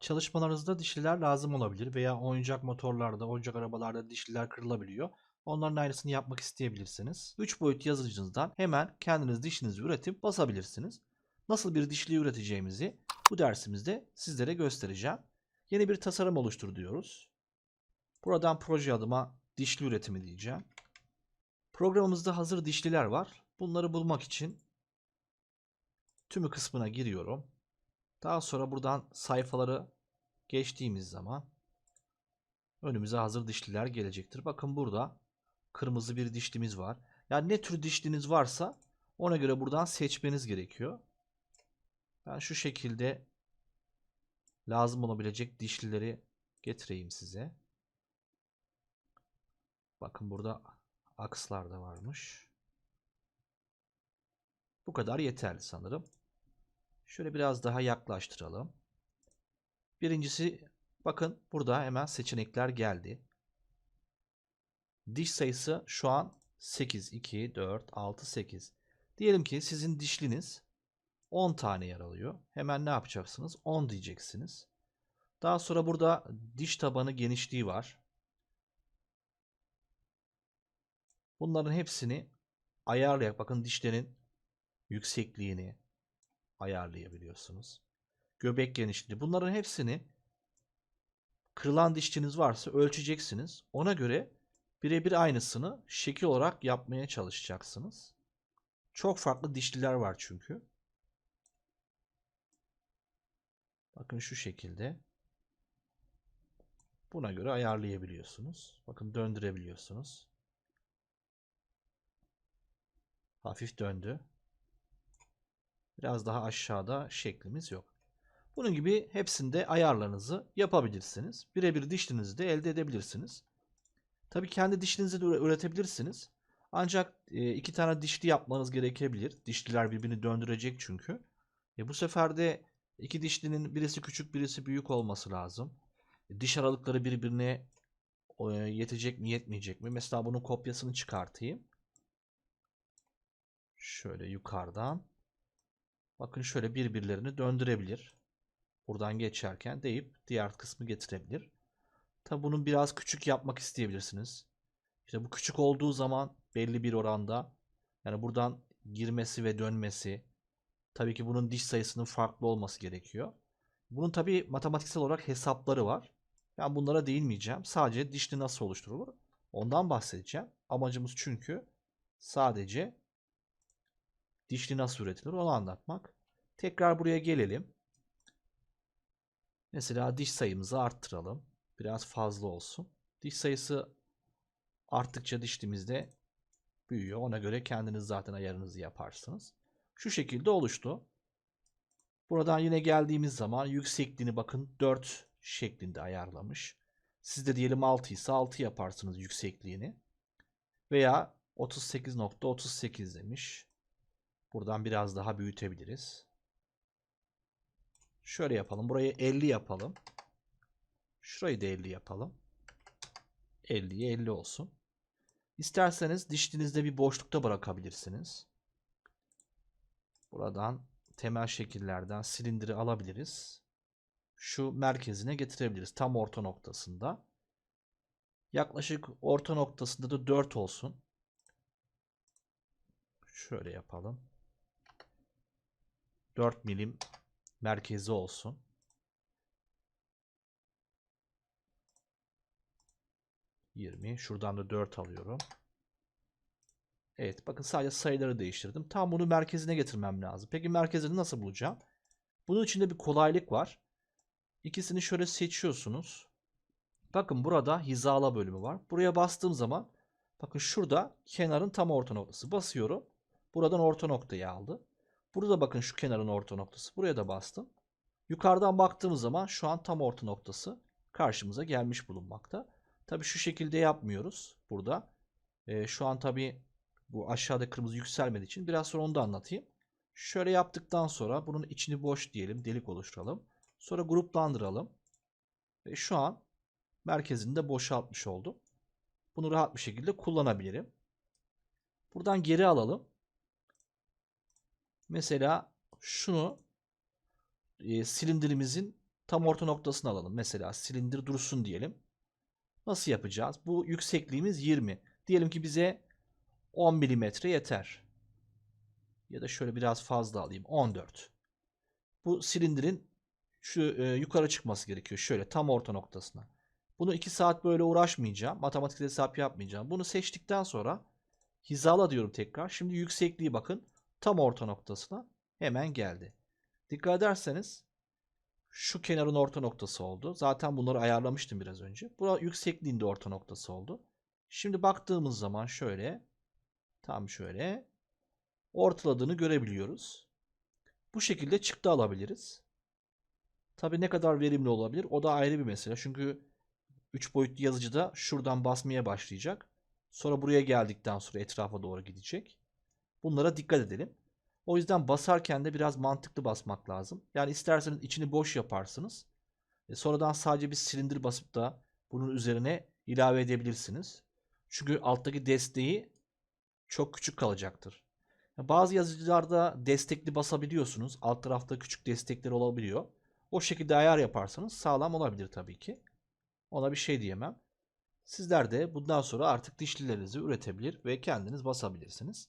Çalışmalarınızda dişliler lazım olabilir veya oyuncak motorlarda, oyuncak arabalarda dişliler kırılabiliyor. Onların aynısını yapmak isteyebilirsiniz. 3 boyut yazıcınızdan hemen kendiniz dişinizi üretip basabilirsiniz. Nasıl bir dişli üreteceğimizi bu dersimizde sizlere göstereceğim. Yeni bir tasarım oluştur diyoruz. Buradan proje adıma dişli üretimi diyeceğim. Programımızda hazır dişliler var. Bunları bulmak için tümü kısmına giriyorum. Daha sonra buradan sayfaları geçtiğimiz zaman önümüze hazır dişliler gelecektir. Bakın burada kırmızı bir dişlimiz var. Yani ne tür dişliniz varsa ona göre buradan seçmeniz gerekiyor. Ben şu şekilde lazım olabilecek dişlileri getireyim size. Bakın burada akslar da varmış. Bu kadar yeterli sanırım. Şöyle biraz daha yaklaştıralım. Birincisi bakın burada hemen seçenekler geldi. Diş sayısı şu an 8, 2, 4, 6, 8. Diyelim ki sizin dişliniz 10 tane yer alıyor. Hemen ne yapacaksınız? 10 diyeceksiniz. Daha sonra burada diş tabanı genişliği var. Bunların hepsini ayarlayarak bakın dişlerin yüksekliğini ayarlayabiliyorsunuz. Göbek genişliği. Bunların hepsini kırılan dişçiniz varsa ölçeceksiniz. Ona göre birebir aynısını şekil olarak yapmaya çalışacaksınız. Çok farklı dişliler var çünkü. Bakın şu şekilde. Buna göre ayarlayabiliyorsunuz. Bakın döndürebiliyorsunuz. Hafif döndü. Biraz daha aşağıda şeklimiz yok. Bunun gibi hepsinde ayarlarınızı yapabilirsiniz. Birebir dişlinizi de elde edebilirsiniz. Tabii kendi dişlinizi de üre- üretebilirsiniz. Ancak e, iki tane dişli yapmanız gerekebilir. Dişliler birbirini döndürecek çünkü. E, bu sefer de iki dişlinin birisi küçük birisi büyük olması lazım. E, diş aralıkları birbirine e, yetecek mi yetmeyecek mi? Mesela bunun kopyasını çıkartayım. Şöyle yukarıdan. Bakın şöyle birbirlerini döndürebilir. Buradan geçerken deyip diğer kısmı getirebilir. Tabi bunu biraz küçük yapmak isteyebilirsiniz. İşte bu küçük olduğu zaman belli bir oranda yani buradan girmesi ve dönmesi tabii ki bunun diş sayısının farklı olması gerekiyor. Bunun tabii matematiksel olarak hesapları var. Ben bunlara değinmeyeceğim. Sadece dişli nasıl oluşturulur ondan bahsedeceğim. Amacımız çünkü sadece dişli nasıl üretilir onu anlatmak. Tekrar buraya gelelim. Mesela diş sayımızı arttıralım. Biraz fazla olsun. Diş sayısı arttıkça dişlimizde büyüyor. Ona göre kendiniz zaten ayarınızı yaparsınız. Şu şekilde oluştu. Buradan yine geldiğimiz zaman yüksekliğini bakın 4 şeklinde ayarlamış. Sizde diyelim 6 ise 6 yaparsınız yüksekliğini. Veya 38.38 demiş. Buradan biraz daha büyütebiliriz. Şöyle yapalım. Burayı 50 yapalım. Şurayı da 50 yapalım. 50'ye 50 olsun. İsterseniz dişlinizde bir boşlukta bırakabilirsiniz. Buradan temel şekillerden silindiri alabiliriz. Şu merkezine getirebiliriz. Tam orta noktasında. Yaklaşık orta noktasında da 4 olsun. Şöyle yapalım. 4 milim merkezi olsun. Yirmi. Şuradan da 4 alıyorum. Evet bakın sadece sayıları değiştirdim. Tam bunu merkezine getirmem lazım. Peki merkezini nasıl bulacağım? Bunun içinde bir kolaylık var. İkisini şöyle seçiyorsunuz. Bakın burada hizala bölümü var. Buraya bastığım zaman bakın şurada kenarın tam orta noktası. Basıyorum. Buradan orta noktayı aldı. Burada bakın şu kenarın orta noktası. Buraya da bastım. Yukarıdan baktığımız zaman şu an tam orta noktası karşımıza gelmiş bulunmakta. Tabi şu şekilde yapmıyoruz burada. Ee, şu an tabi bu aşağıda kırmızı yükselmediği için biraz sonra onu da anlatayım. Şöyle yaptıktan sonra bunun içini boş diyelim. Delik oluşturalım. Sonra gruplandıralım. Ve şu an merkezini de boşaltmış oldum. Bunu rahat bir şekilde kullanabilirim. Buradan geri alalım. Mesela şunu e, silindirimizin tam orta noktasını alalım. Mesela silindir dursun diyelim. Nasıl yapacağız? Bu yüksekliğimiz 20. Diyelim ki bize 10 milimetre yeter. Ya da şöyle biraz fazla alayım. 14. Bu silindirin şu e, yukarı çıkması gerekiyor. Şöyle tam orta noktasına. Bunu 2 saat böyle uğraşmayacağım. Matematik hesap yapmayacağım. Bunu seçtikten sonra hizala diyorum tekrar. Şimdi yüksekliği bakın. Tam orta noktasına hemen geldi. Dikkat ederseniz şu kenarın orta noktası oldu. Zaten bunları ayarlamıştım biraz önce. Bu yüksekliğinde orta noktası oldu. Şimdi baktığımız zaman şöyle tam şöyle ortaladığını görebiliyoruz. Bu şekilde çıktı alabiliriz. Tabi ne kadar verimli olabilir o da ayrı bir mesele. Çünkü 3 boyutlu yazıcıda şuradan basmaya başlayacak. Sonra buraya geldikten sonra etrafa doğru gidecek. Bunlara dikkat edelim. O yüzden basarken de biraz mantıklı basmak lazım. Yani isterseniz içini boş yaparsınız. E sonradan sadece bir silindir basıp da bunun üzerine ilave edebilirsiniz. Çünkü alttaki desteği çok küçük kalacaktır. Bazı yazıcılarda destekli basabiliyorsunuz. Alt tarafta küçük destekler olabiliyor. O şekilde ayar yaparsanız sağlam olabilir tabii ki. Ona bir şey diyemem. Sizler de bundan sonra artık dişlilerinizi üretebilir ve kendiniz basabilirsiniz.